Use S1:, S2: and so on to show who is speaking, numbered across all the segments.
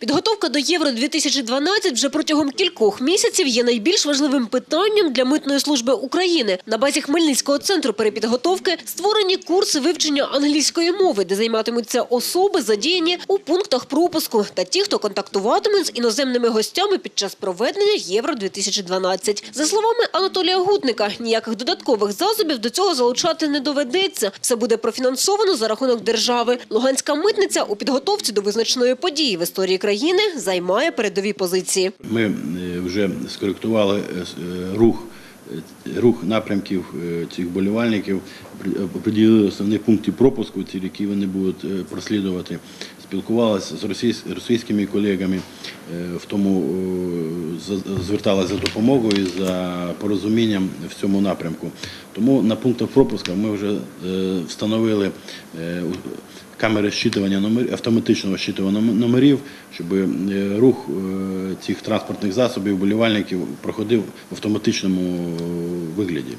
S1: Підготовка до Євро 2012 вже протягом кількох місяців є найбільш важливим питанням для митної служби України. На базі Хмельницького центру перепідготовки створені курси вивчення англійської мови, де займатимуться особи, задіяні у пунктах пропуску, та ті, хто контактуватимуть з іноземними гостями під час проведення Євро 2012. За словами Анатолія Гутника, ніяких додаткових засобів до цього залучати не доведеться. Все буде профінансовано за рахунок держави. Луганська митниця у підготовці до визначної події в історії країни займає передові позиції.
S2: Ми е, вже скоректували е, е, рух, рух напрямків цих болівальників, при- оприділили основні пункти пропуску, ці які вони будуть прослідувати. Спілкувалися з російсь- російськими колегами, в тому е, за- допомогою, за порозумінням в цьому напрямку. Тому на пунктах пропуску ми вже встановили камери щитування номерів, автоматичного щитування номерів, щоб е, рух е, цих транспортних засобів, болівальників проходив в автоматичному е, вигляді.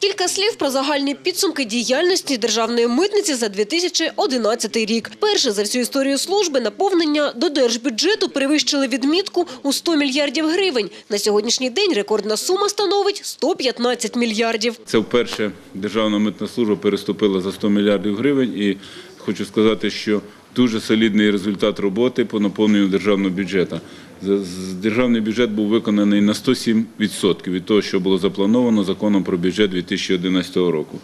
S1: Кілька слів про загальні підсумки діяльності державної митниці за 2011 рік. Перше за всю історію служби наповнення до держбюджету перевищили відмітку у 100 мільярдів гривень. На сьогоднішній день рекордна сума становить 115 мільярдів.
S3: Це вперше Державна митна служба переступила за 100 мільярдів гривень. І хочу сказати, що дуже солідний результат роботи по наповненню державного бюджету. Державний бюджет був виконаний на 107% від того, що було заплановано законом про бюджет 2011 року.